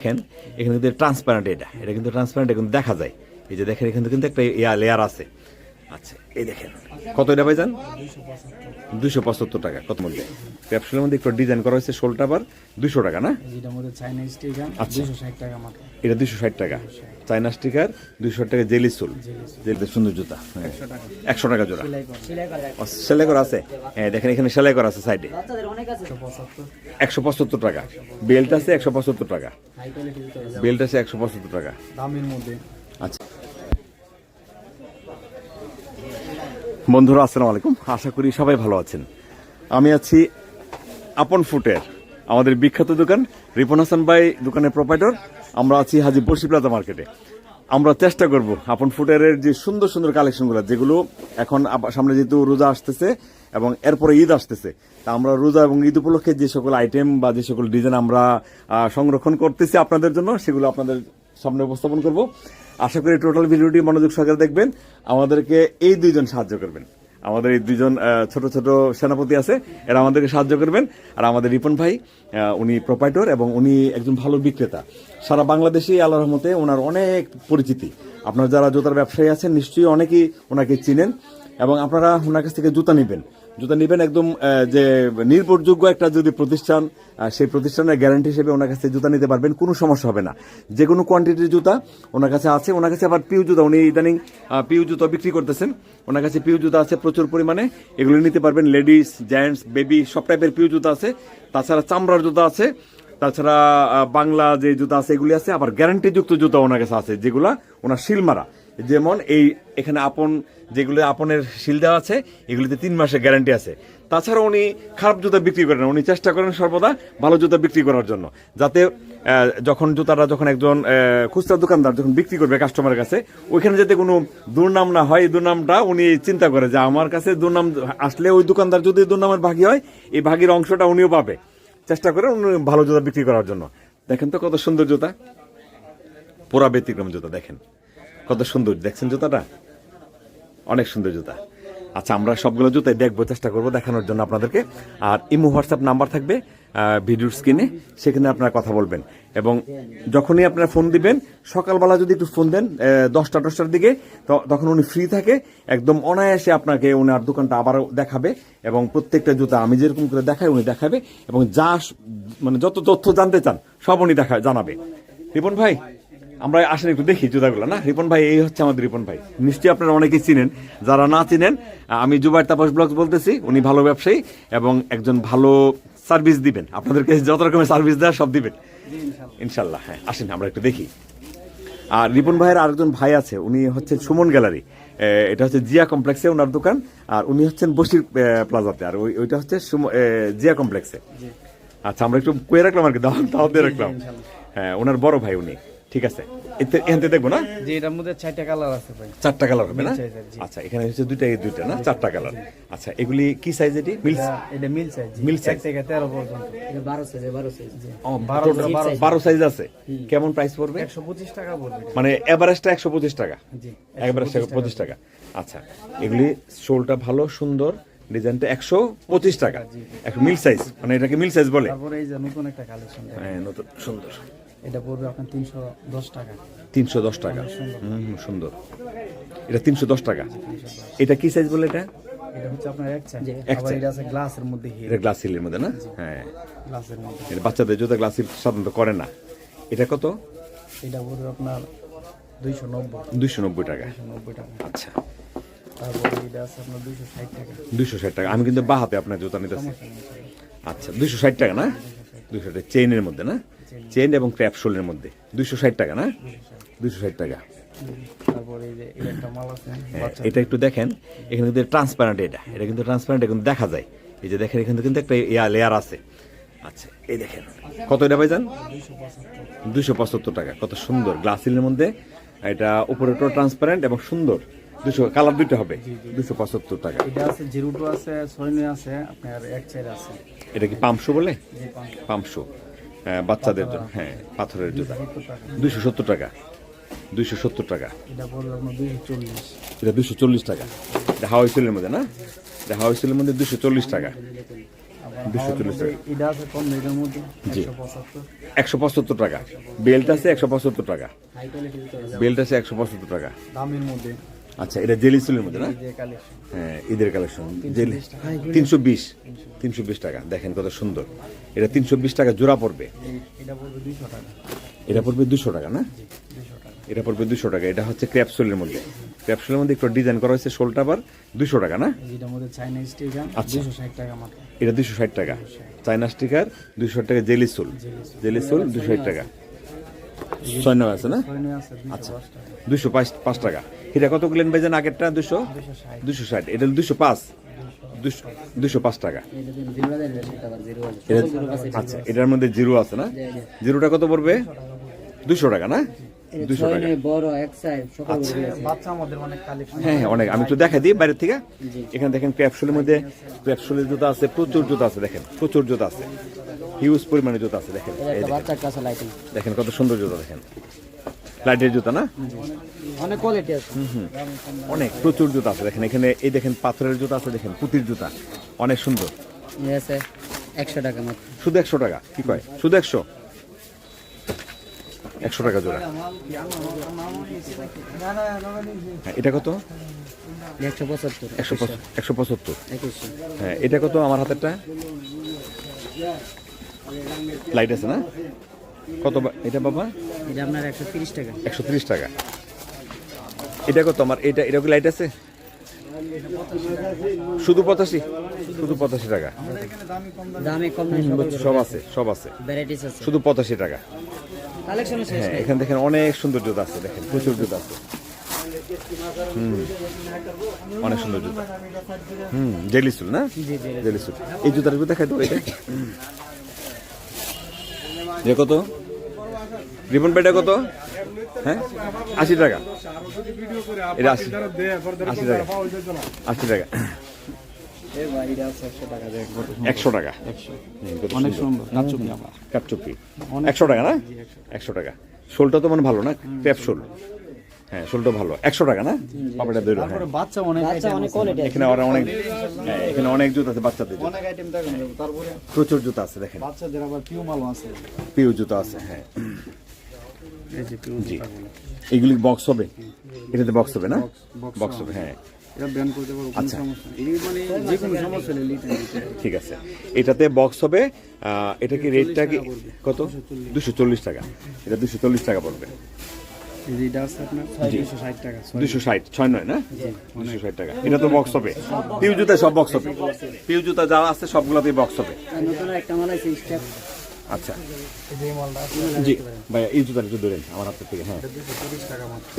দেখেন, এখানে কিন্তু ট্রান্সপারেন্ট এটা। এটা কিন্তু ট্রান্সপারেন্ট কিন্তু দেখা যায়। এই যে দেখেন, এখানে কিন্তু একটা লেয়ার আছে। আচ্ছা এই দেখেন। কত এটা ভাইজান? দুশো পঁচাত্তর টাকা কত মধ্যে ক্যাপসুলের মধ্যে একটু ডিজাইন করা হয়েছে ষোলটা বার দুশো টাকা না? স্টিকার আচ্ছা। দুশো ষাট টাকা মাত্র। এটা দুশো ষাট টাকা। চাইনা স্টিকার দুশো টাকা জেলি সোল জেলিতে সুন্দর জুতা। হ্যাঁ। একশো টাকা জোড়া। সেলাই করা। আছে। হ্যাঁ দেখেন এখানে সেলাই করা আছে সাইডে। একশো পঁচাত্তর। টাকা। বেল্ট আছে একশো পঁচাত্তর টাকা। বেল্ট আছে একশো পঁচাত্তর টাকা। দামের মধ্যে। আচ্ছা। বন্ধুরা, আসসালামু আলাইকুম। আশা করি সবাই ভালো আছেন। আমি আছি আপন ফুটের, আমাদের বিখ্যাত দোকান, রিপন হাসান ভাই দোকানের প্রোপাইটর আমরা আছি হাজি বসি প্লাজা মার্কেটে আমরা চেষ্টা করব আপন ফুটের যে সুন্দর সুন্দর কালেকশনগুলো যেগুলো এখন সামনে যেহেতু রোজা আসতেছে এবং এরপরে ঈদ আসতেছে, তা আমরা রোজা এবং ঈদ উপলক্ষে যে সকল আইটেম বা যে সকল ডিজাইন আমরা সংরক্ষণ করতেছি আপনাদের জন্য, সেগুলো আপনাদের সামনে উপস্থাপন করব। আশা করি টোটাল ভিডিওটি মনোযোগ সহকারে দেখবেন। আমাদেরকে এই দুইজন সাহায্য করবেন। আমাদের এই দুজন ছোট ছোট সেনাপতি আছে, এরা আমাদেরকে সাহায্য করবেন। আর আমাদের রিপন ভাই উনি প্রোপাইটর এবং উনি একজন ভালো বিক্রেতা। সারা বাংলাদেশে আল্লাহ রহমতে ওনার অনেক পরিচিতি। আপনারা যারা জুতার ব্যবসায়ী আছেন, নিশ্চয়ই অনেকেই ওনাকে চিনেন এবং আপনারা ওনার কাছ থেকে জুতা নেবেন। জুতা নেবেন একদম যে নির্ভরযোগ্য একটা যদি প্রতিষ্ঠান সেই প্রতিষ্ঠানের গ্যারান্টি হিসেবে ওনার কাছে জুতা নিতে পারবেন, কোনো সমস্যা হবে না। যে কোনো কোয়ান্টিটির জুতা ওনার কাছে আছে, ওনার কাছে আবার পিউ জুতা, উনি ইদানিং পিউ জুতা বিক্রি করতেছেন। ওনার কাছে পিউ জুতা আছে প্রচুর পরিমাণে, এগুলো নিতে পারবেন লেডিস জেন্টস বেবি সব টাইপের পিউ জুতা আছে। তাছাড়া চামড়ার জুতা আছে, তাছাড়া বাংলা যে জুতা আছে, এগুলি আছে, আবার গ্যারান্টিযুক্ত জুতা ওনার কাছে আছে, যেগুলা ওনার শিলমারা। যেমন এই এখানে আপন যেগুলো আপনের শিল দেওয়া আছে, এগুলিতে তিন মাসের গ্যারান্টি আছে। তাছাড়া উনি খারাপ জুতা বিক্রি করেন, উনি চেষ্টা করেন সর্বদা ভালো জুতা বিক্রি করার জন্য। যাতে যখন জুতাটা যখন একজন খুচরা দোকানদার যখন বিক্রি করবে কাস্টমারের কাছে, ওইখানে যাতে কোনো দুর্নাম না হয়, এই দুর্নামটা উনি চিন্তা করে যে আমার কাছে দুর্নাম আসলে ওই দোকানদার যদি দুর্নামের ভাগী হয়, এই ভাগির অংশটা উনিও পাবে। চেষ্টা করে উনি ভালো জুতা বিক্রি করার জন্য। দেখেন তো কত সুন্দর জুতা। পুরা ব্যতিক্রম জুতা, দেখেন। কত সুন্দর, দেখছেন জুতাটা? অনেক সুন্দর জুতা। আচ্ছা আমরা সবগুলো জুতাই দেখব, চেষ্টা করব দেখানোর জন্য আপনাদেরকে। আর ইমো হোয়াটসঅ্যাপ নাম্বার থাকবে ভিডিওর স্ক্রিনে, সেখানে আপনারা কথা বলবেন। এবং যখনই আপনারা ফোন দিবেন, সকালবেলা যদি একটু ফোন দেন দশটা, দশটার দিকে তখন উনি ফ্রি থাকে, একদম অনায়াসে আপনাকে ওনার দোকানটা আবারও দেখাবে। এবং প্রত্যেকটা জুতা আমি যেরকম করে দেখাই, উনি দেখাবে। এবং যা মানে যত তথ্য জানতে চান, সব উনি দেখা জানাবে। রিপন ভাই আমরা আসেন একটু দেখি জুতাগুলো না? রিপন ভাই এই হচ্ছে আমাদের রিপন ভাই। নিশ্চয়ই আপনারা অনেকেই চিনেন। যারা না চিনেন আমি জুবাইর তাপস ব্লগস বলতেছি উনি ভালো ব্যবসায়ী এবং একজন ভালো সার্ভিস দিবেন। আপনাদেরকে যত রকমের সার্ভিস দেওয়া সব দিবেন। ইনশাল্লাহ হ্যাঁ আসেন আমরা একটু দেখি। আর রিপন ভাইয়ের আরেকজন ভাই আছে উনি হচ্ছেন সুমন গ্যালারি। এটা হচ্ছে জিয়া কমপ্লেক্সে ওনার দোকান আর উনি হচ্ছেন বসির প্লাজাতে। আর ওই- ওইটা হচ্ছে জিয়া কমপ্লেক্সে। আচ্ছা আমরা একটু কুয়ে রাখলাম আর কি? দাওয়াত দিয়ে রাখলাম। হ্যাঁ ওনার বড় ভাই উনি। ঠিক আছে। এখান থেকে দেখব না? যে এটার মধ্যে চারটা কালার আছে ভাই। চারটা কালার হবে না। আচ্ছা এখানে হচ্ছে দুইটা এই দুইটা না? চারটা কালার। আচ্ছা এগুলি কি সাইজ এটি? মিল এটা মিল সাইজ মিল size। থেকে তেরো পর্যন্ত। বারো সাইজ বারো সাইজ ও, সাইজ আছে। কেমন প্রাইস পড়বে? একশো পঁচিশ টাকা পড়বে। মানে এভারেজটা একশো পঁচিশ টাকা। জি এভারেজটা পঁচিশ টাকা। আচ্ছা এগুলি শোলটা ভালো সুন্দর ডিজাইনটা একশো পঁচিশ টাকা। একশো মিল সাইজ মানে এটাকে মিল সাইজ বলে। তারপরে এই যে নতুন একটা কালেকশন হ্যাঁ নতুন সুন্দর। এটা পড়বে আপনার তিনশো দশ টাকা। তিনশো দশ টাকা। হুম সুন্দর। এটা তিনশো দশ টাকা। এটা কি সাইজ বলে এটা? এটা হচ্ছে আপনার এক আবার এটা আছে গ্লাসের মধ্যে এটা গ্লাস হিলের মধ্যে না? হ্যাঁ। গ্লাসের মধ্যে। এটা বাচ্চাদের জুতা গ্লাস হিল সাধারণত করে না। এটা কত? এটা পড়বে আপনার দুইশো নব্বই। দুইশো নব্বই টাকা। নব্বই টাকা। আচ্ছা। তারপরে এটা আছে আপনার দুইশো ষাট টাকা। দুইশো ষাট টাকা। আমি কিন্তু বাহাতে আপনার জুতা নিতেছি। আচ্ছা দুইশো ষাট টাকা না? দুইশো টাকা চেইনের মধ্যে না? চেইন এবং ক্র্যাপশোলের মধ্যে। দুইশো ষাট টাকা না? দুইশো ষাট। টাকা। একটা হ্যাঁ, এটা একটু দেখেন এখানে কিন্তু ট্রান্সপারেন্ট এটা। এটা কিন্তু ট্রান্সপারেন্ট কিন্তু দেখা যায়। এই যে দেখেন এখানে কিন্তু একটা লেয়ার আছে। আচ্ছা এই দেখেন। কত এটা ভাইজান? দুইশো পঁচাত্তর টাকা। কত সুন্দর। গ্লাসিলের মধ্যে। এটা উপরেটা ট্রান্সপারেন্ট এবং সুন্দর। দুশো কালার দুইটা হবে। দুশো পঁচাত্তর টাকা। এটা আছে জিরো টু আছে সৈন্য আছে আপনার এক চার আছে। এটা কি পাম্পশো বলে? হ্যাঁ, বাচ্চাদের জন্য হ্যাঁ পাথরের জুতা। দুইশো সত্তর টাকা। দুইশো সত্তর টাকা। এটা দুইশো চল্লিশ। দুশো চল্লিশ টাকা। এটা হাওয়াই সেলের মধ্যে না? এটা হাওয়াই সিলের মধ্যে দুশো চল্লিশ টাকা। দুশো চল্লিশ জি। একশো পঁচাত্তর। টাকা। বেল্ট আছে একশো পঁচাত্তর টাকা। বেল্ট আছে একশো পঁচাত্তর টাকা। দামের মধ্যে। আচ্ছা এটা জেলি স্টিলের মধ্যে না? হ্যাঁ ঈদের কালেকশন জেলি। তিনশো বিশ? তিনশো বিশ। টাকা দেখেন কত সুন্দর। এটা তিনশো বিশ টাকা জোড়া পড়বে। এটা পড়বে এটা দুশো টাকা না? এটা পড়বে দুশো টাকা এটা হচ্ছে ক্র্যাপসুলের মধ্যে। ক্র্যাপসুলের মধ্যে একটু ডিজাইন করা হয়েছে শোলটা আবার দুশো টাকা না? স্টিকার আচ্ছা। দুশো ষাট টাকা মাত্র। এটা দুশো ষাট টাকা। চাইনা স্টিকার দুশো ষাট টাকা জেলি সোল জেলি সোল দুশো ষাট টাকা। ছয় নয় আছে না? আচ্ছা। দুশো পাঁচ পাঁচ টাকা। এটা কত গুলেন ভাইজান আগেরটা? দুশো? দুশো ষাট। এটা দুশো পাঁচ। দুশো পাঁচ টাকা। আচ্ছা এটার মধ্যে জিরো আছে না? জিরোটা কত পড়বে? দুশো টাকা না? দুশো টাকা। বড় এক সাইজ সকল বাচ্চা আমাদের অনেক কালেকশন হ্যাঁ হ্যাঁ অনেক। আমি দেখাই দিই বাইরের থেকে। এখানে দেখেন ক্যাপসুলের মধ্যে ক্যাপসুলের জুতা আছে প্রচুর জুতা আছে দেখেন। প্রচুর জুতা আছে। হিউজ পরিমাণে জুতা আছে দেখেন। দেখেন কত সুন্দর জুতা দেখেন। লাইটের জুতা না? অনেক কোয়ালিটি আছে। অনেক প্রচুর জুতা আছে। দেখেন এখানে এই দেখেন পাথরের জুতা আছে দেখেন পুতির জুতা। অনেক সুন্দর। একশো টাকা মাত্র। শুধু একশো টাকা? কি কয়? শুধু একশো? একশো টাকা জোড়া। হ্যাঁ এটা কত? একশো পঁচাত্তর। হ্যাঁ এটা কত আমার হাতেরটা? লাইট আছে না? কত এটা বাবা? এটা আপনার একশো তিরিশ টাকা। একশো তিরিশ টাকা। এটা কত আমার? এটা এটা কি লাইট আছে? শুধু পঁচাশি? শুধু পঁচাশি টাকা। দামে কম সব আছে সব আছে। ভ্যারাইটিস আছে। শুধু পঁচাশি টাকা। কালেকশন শেষ হ্যাঁ এখানে দেখেন অনেক সুন্দর জুতা আছে দেখেন প্রচুর জুতা আছে। হুম অনেক সুন্দর জুতা। হুম না? এই জুতার জুতা খাই তো এটা। যে কত? রিবন পেটা কত? হ্যাঁ? আশি টাকা। এটা আশি। আশি টাকা। আশি টাকা। একশো টাকা। অনেক কাপচুপি একশো টাকা না? একশো টাকা। শোলটা তো মানে ভালো না? শোল। হ্যাঁ শোলটা ভালো। একশো টাকা না? পাপড়টা হ্যাঁ। বাচ্চা অনেক অনেক আছে। এখানে অনেক হ্যাঁ এখানে অনেক জুতা আছে বাচ্চাদের অনেক আইটেম প্রচুর জুতা আছে দেখেন। বাচ্চাদের আবার পিউ মালও আছে। পিউ জুতা আছে হ্যাঁ। জি। এইগুলি বক্স হবে? এটাতে বক্স হবে না? বক্স হবে। হ্যাঁ। আচ্ছা। মানে ঠিক আছে। এটাতে বক্স হবে এটা কি রেটটা কি কত? দুশো চল্লিশ টাকা। এটা দুশো চল্লিশ টাকা পড়বে। দুশো ষাট ছয় দুশো ষাট ছয় নয় না? দুশো ষাট টাকা। এটা তো বক্স হবে। পিউ জুতা সব বক্স হবে। পিউ জুতা যা আছে সবগুলোতেই বক্স হবে। আচ্ছা। জি ভাইয়া এই জুতাটা একটু ধরেন আমার হাতের থেকে হ্যাঁ।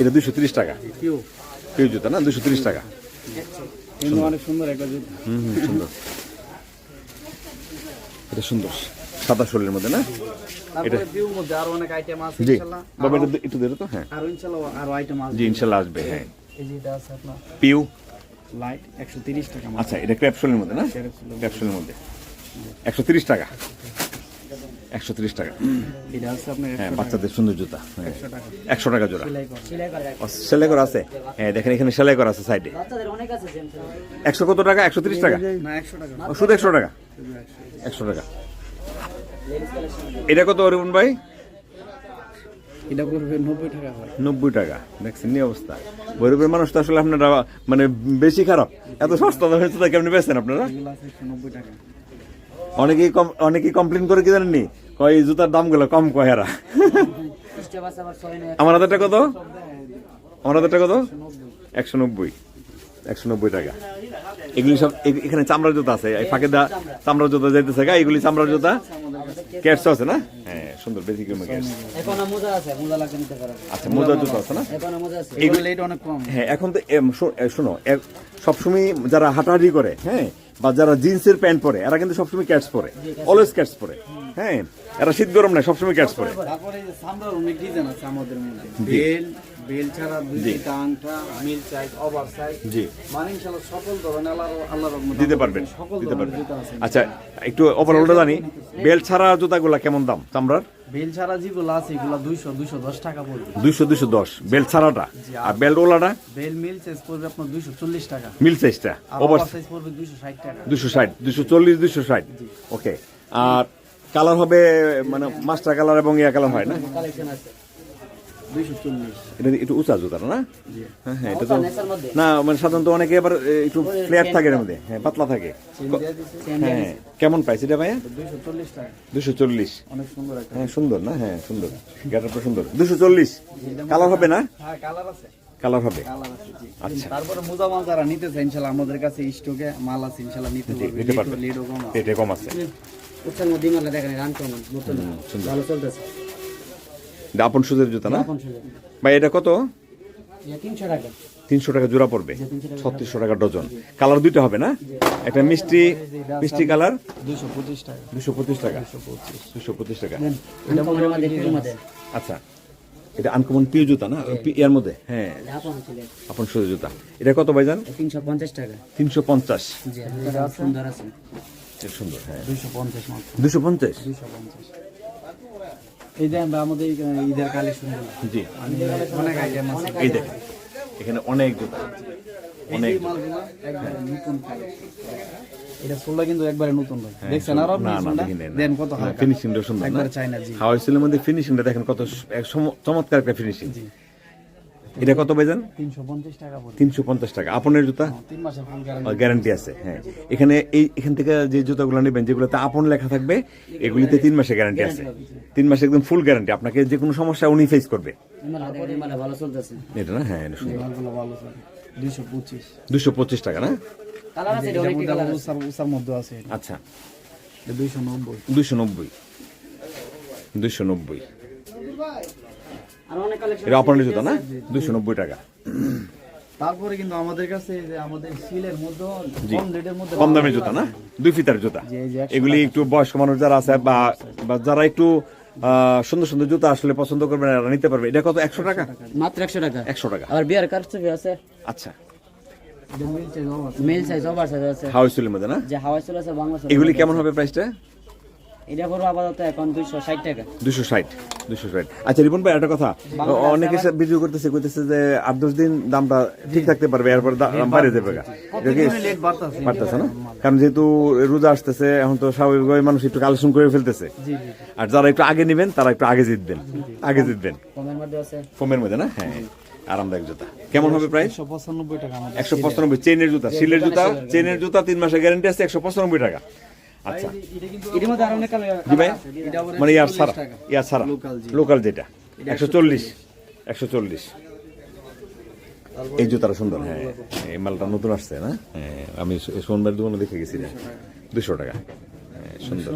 এটা দুশো তিরিশ টাকা। পিউ জুতা না দুশো তিরিশ টাকা। অনেক সুন্দর একটা জুতো। হুম সুন্দর। এটা সুন্দর সাদা শোলের মধ্যে না? পিউর মধ্যে আরও অনেক আইটেম আছে ইনশাআল্লাহ বাবা এটা একটু দেরো তো হ্যাঁ। আরও ইনশাআল্লাহ আরও আইটেম আছে জি আসবে হ্যাঁ। এই যে এটা আছে আপনার পিউ। লাইট একশো তিরিশ টাকা। মাত্র আচ্ছা এটা ক্র্যাপশোলের মধ্যে না? ক্র্যাপশোলের মধ্যে। একশো তিরিশ টাকা। একশো তিরিশ টাকা। এটা আছে আপনার হ্যাঁ বাচ্চাদের সুন্দর জুতা। হ্যাঁ একশো টাকা। জোড়া। সেলাই করা। আছে? হ্যাঁ দেখেন এখানে সেলাই করা আছে সাইডে। বাচ্চাদের অনেক আছে জেমস একশো কত টাকা? একশো তিরিশ টাকা? না একশো টাকা। শুধু একশো টাকা? একশো টাকা। এটা কত অরিবন ভাই? এটা পড়বে নব্বই টাকা নব্বই টাকা। দেখছেন নি অবস্থা। গরিবের মানুষ তো আসলে আপনারা মানে বেশি খারাপ। এত সস্তা দামে তো কেমনি আপনারা? অনেকেই কম- অনেকেই কমপ্লেন করে কি জানেননি? কয় এই জুতার দামগুলো কম কয় এরা? আমার হাতেরটা কত? আমার হাতেরটা কত? একশো নব্বই। একশো নব্বই টাকা। এগুলি সব এখানে চামড়ার জুতা আছে। এই ফাঁকে দা চামড়ার জুতা যাইতেছে গা এগুলি চামড়ার জুতা। ক্যাটস আছে না? হ্যাঁ সুন্দর বেশি কমে ক্যাটস। মোজা মোজা আচ্ছা মোজার জুতা আছে না? এখন মোজা আছে এগুলো অনেক কম। হ্যাঁ এখন তো শোনো সবসময় যারা হাঁটাহাঁটি করে হ্যাঁ বা যারা জিন্সের প্যান্ট পরে এরা কিন্তু সবসময় ক্যাটস পরে। অলওয়েজ ক্যাটস পরে। হ্যাঁ এরা শীত গরম নাই সবসময় ক্যাটস পরে। তারপরে এই যে সামরার অনেক ডিজাইন আছে আমাদের মধ্যে। বেল বেল ছাড়া দুই আংটা মিল সাইজ ওভার সাইজ জি। মানে ইনশাআল্লাহ সকল ধরনের আল্লাহ আল্লাহর রহমতে দিতে পারবেন দিতে পারবেন। জুতা আছে। আচ্ছা একটু ওভারঅলটা জানি। বেল্ট ছাড়া জুতাগুলা কেমন দাম চামড়ার? বেল ছাড়া যেগুলো আছে এগুলো দুইশো দুইশো দশ টাকা পড়বে। দুইশো দুইশো দশ। বেল ছাড়াটা? আর ওলাটা বেল মিল সাইজ পড়বে আপনার দুইশো চল্লিশ টাকা। মিল সাইজটা ওভার ওভার সাইজ পড়বে দুইশো ষাট টাকা। দুশো ষাট দুশো চল্লিশ ষাট। ওকে আর কালার হবে মানে মাস্টার কালার এবং ইয়া কালার হয় না? কালেকশন আছে। এটা একটু উঁচা জুতা না? হ্যাঁ হ্যাঁ এটা তো না মানে সাধারণত অনেকে আবার একটু ফ্ল্যাট থাকে এর মধ্যে। হ্যাঁ পাতলা থাকে। হ্যাঁ কেমন প্রাইস এটা ভাইয়া? দুশো চল্লিশ সুন্দর হ্যাঁ সুন্দর না? হ্যাঁ সুন্দর। গ্যাটারটা সুন্দর। দুশো চল্লিশ। কালার হবে না? হ্যাঁ কালার আছে। কালার হবে? কালার আছে জি। আচ্ছা। তারপরে মোজা মাল যারা নিতে চায় ইনশাল্লাহ আমাদের কাছে স্টকে মাল আছে নিতে পারবে। নিতে পারবে। এটা কম আছে। মালে দেখেন রান কমন নতুন। ভালো চলতেছে। আপন সুদের জুতা না? ভাই এটা কত? তিনশো টাকা। তিনশো টাকা জোড়া পড়বে। ছত্রিশশো টাকা ডজন। কালার দুইটা হবে না? একটা মিষ্টি মিষ্টি কালার? দুইশো পঁচিশ টাকা। দুশো পঁচিশ টাকা। দুশো পঁচিশ। টাকা। আচ্ছা এটা আনকমন পিউ জুতা না? ইয়ার মধ্যে? হ্যাঁ। আপন সুদের জুতা। এটা কত ভাইজান? তিনশো পঞ্চাশ টাকা। তিনশো পঞ্চাশ। সুন্দর আছে। সুন্দর হ্যাঁ। পঞ্চাশ দুশো পঞ্চাশ? দুইশো পঞ্চাশ। এই যে আমরা আমাদের এই ঈদের কালেকশন জি। অনেক আইটেম আছে। এই দেখেন এখানে অনেক জুতা অনেক নতুন কালেকশন। এটা কিন্তু একবারে নতুন ভাই দেখছেন আর। দেন কত হালকা। ফিনিশিংটা সুন্দর একবারে চাইনা জি। হাওয়াই সিলের মধ্যে ফিনিশিংটা দেখেন কত চমৎকার একটা ফিনিশিং এটা কত ভাইজান? তিনশো পঞ্চাশ টাকা আপনের জুতা? তিন মাসের ফুল গ্যারান্টি আছে হ্যাঁ। এখানে এই এখান থেকে যে জুতাগুলো নেবেন যেগুলোতে আপন লেখা থাকবে এগুলিতে তিন মাসের গ্যারান্টি আছে। তিন মাসে একদম ফুল গ্যারান্টি আপনাকে যে কোনো সমস্যা উনি ফেস করবে। এটা না? হ্যাঁ দুশো পঁচিশ। টাকা না? কালার আছে এটা অনেকটি কালার আছে। উষার উষার মধ্যে আছে আচ্ছা। দুইশো নব্বই। দুশো নব্বই। দুশো নব্বই। এটা আপনার জুতা না? দুশো নব্বই টাকা। তারপরে কিন্তু আমাদের কাছে যে আমাদের সিলের মধ্যে কম রেটের মধ্যে কম জুতা না? দুই ফিতার জুতা। এগুলি একটু বয়স্ক মানুষ যারা আছে বা যারা একটু সুন্দর সুন্দর জুতা আসলে পছন্দ করবে না নিতে পারবে। এটা কত? একশো টাকা? মাত্র একশো টাকা। একশো টাকা। আবার বিয়ার কারচুপি আছে। আচ্ছা। মেল সাইজ ওভার সাইজ আছে। সিলের মধ্যে না? যে হাওয়াই চলে আছে বাংলা এগুলি কেমন হবে প্রাইসটা এটা পড়ব আপাতত এখন দুইশো ষাট টাকা। দুশো ষাট দুশো ষাট। আচ্ছা রিপন ভাই একটা কথা। অনেকে ভিডিও করতেছে কইতেছে যে আট দশ দিন দামটা ঠিক থাকতে পারবে এরপর দাম বাইরে যাবে গা। এটা লেট বাড়তাছে? পারতেছে না? কারণ যেহেতু রোজা আসতেছে এখন তো স্বাভাবিকভাবে মানুষ একটু কালেকশন করে ফেলতেছে। জি জি আর যারা একটু আগে নেবেন তারা একটু আগে জিতবেন। আগে জিতবেন। কমের মধ্যে আছে। ফোমের মধ্যে না? হ্যাঁ আরামদায়ক জুতা। কেমন হবে প্রাইস একশো পঁচানব্বই চেনের জুতা। সিলের জুতা চেনের জুতা তিন মাসের গ্যারান্টি আছে একশো পঁচানব্বই টাকা। আচ্ছা। এর মধ্যে আর অনেক মানে ইয়ার সারা ইয়ার সারা। লোকাল যেটা। একশো চল্লিশ। একশো চল্লিশ। এই জুতাটা সুন্দর। হ্যাঁ। এই মালটা নতুন আসছে না? হ্যাঁ আমি সোমবার দোকানে দেখে গেছি দুশো টাকা। হ্যাঁ, সুন্দর।